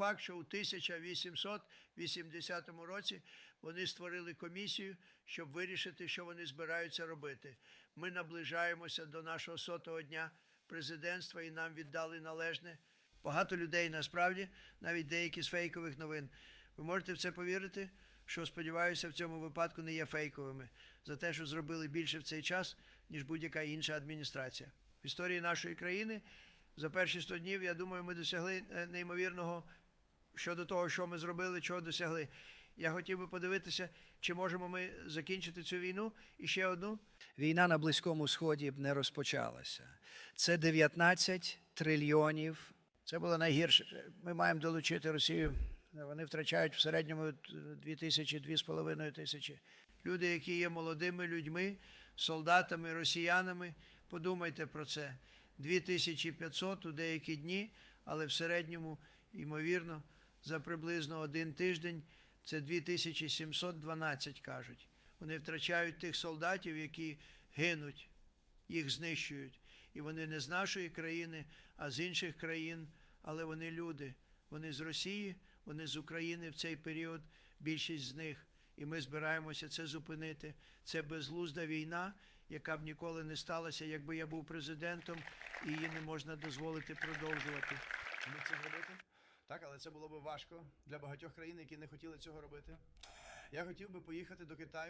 факт, що у 1880 році вони створили комісію, щоб вирішити, що вони збираються робити. Ми наближаємося до нашого сотого дня президентства і нам віддали належне. Багато людей насправді, навіть деякі з фейкових новин. Ви можете в це повірити? Що сподіваюся, в цьому випадку не є фейковими за те, що зробили більше в цей час, ніж будь-яка інша адміністрація. В історії нашої країни за перші 100 днів, я думаю, ми досягли е, неймовірного щодо того, що ми зробили, чого досягли. Я хотів би подивитися, чи можемо ми закінчити цю війну і ще одну. Війна на Близькому Сході б не розпочалася. Це 19 трильйонів. Це було найгірше. Ми маємо долучити Росію. Вони втрачають в середньому 2 тисячі, 2,5 тисячі. Люди, які є молодими людьми, солдатами, росіянами, подумайте про це. 2500 у деякі дні, але в середньому, ймовірно, за приблизно один тиждень це 2712, кажуть. Вони втрачають тих солдатів, які гинуть, їх знищують. І вони не з нашої країни, а з інших країн, але вони люди. Вони з Росії, вони з України в цей період, більшість з них. І ми збираємося це зупинити. Це безглузда війна, яка б ніколи не сталася, якби я був президентом, і її не можна дозволити продовжувати. Ми це зробити. Так, але це було б важко для багатьох країн, які не хотіли цього робити. Я хотів би поїхати до Китаю